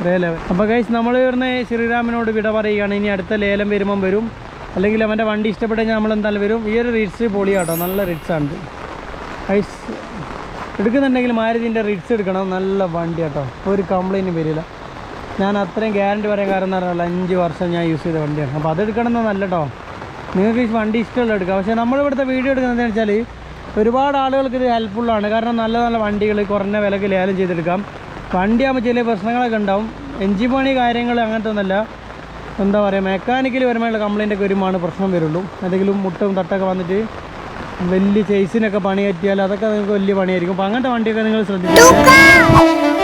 S1: ഒരേ ലെവൽ അപ്പോൾ ഗൈസ് നമ്മൾ ഇവിടുന്ന് ശ്രീരാമനോട് വിട പറയുകയാണ്. ഇനി അടുത്ത ലേലം വരുമ്പം വരും. അല്ലെങ്കിൽ അവന്റെ വണ്ടി ഇഷ്ടപ്പെട്ട് കഴിഞ്ഞാൽ നമ്മൾ എന്തായാലും വരും. ഈ ഒരു റിറ്റ്സ് പൊളിയാട്ടോ നല്ല റിറ്റ്സാണ് ഐസ് എടുക്കുന്നുണ്ടെങ്കിൽ മാരുതിന്റെ റിറ്റ്സ് എടുക്കണം. നല്ല വണ്ടി കേട്ടോ. ഒരു കംപ്ലൈന്റും വരില്ല. ഞാൻ അത്രയും ഗ്യാരണ്ടി പറയാൻ കാരണം എന്ന് പറഞ്ഞാൽ അഞ്ച് വർഷം ഞാൻ യൂസ് ചെയ്ത വണ്ടിയാണ്. അപ്പോൾ അത് എടുക്കണം നല്ല കേട്ടോ നിങ്ങൾക്ക് ഈ വണ്ടി ഇഷ്ടമുള്ള എടുക്കാം. പക്ഷേ നമ്മളിവിടുത്തെ വീഡിയോ എടുക്കുന്നത് എന്താണെന്ന് വെച്ചാൽ ഒരുപാട് ആളുകൾക്ക് ഇത് ഹെൽപ്ഫുള്ളാണ് കാരണം നല്ല നല്ല വണ്ടികൾ കുറഞ്ഞ വിലക്ക് ലേലം ചെയ്തെടുക്കാം. വണ്ടിയാകുമ്പോൾ ചില പ്രശ്നങ്ങളൊക്കെ ഉണ്ടാവും. എഞ്ചിൻ പണി കാര്യങ്ങൾ അങ്ങനത്തെ ഒന്നല്ല എന്താ പറയുക മെക്കാനിക്കലി പരമായുള്ള കംപ്ലൈന്റ് ഒക്കെ വരുമ്പോൾ പ്രശ്നം വരുള്ളൂ. എന്തെങ്കിലും മുട്ടും തട്ടൊക്കെ വന്നിട്ട് വലിയ ചേസിനൊക്കെ പണി പറ്റിയാൽ അതൊക്കെ നിങ്ങൾക്ക് വലിയ പണിയായിരിക്കും. അപ്പോൾ അങ്ങനത്തെ വണ്ടിയൊക്കെ നിങ്ങൾ ശ്രദ്ധിക്കുക!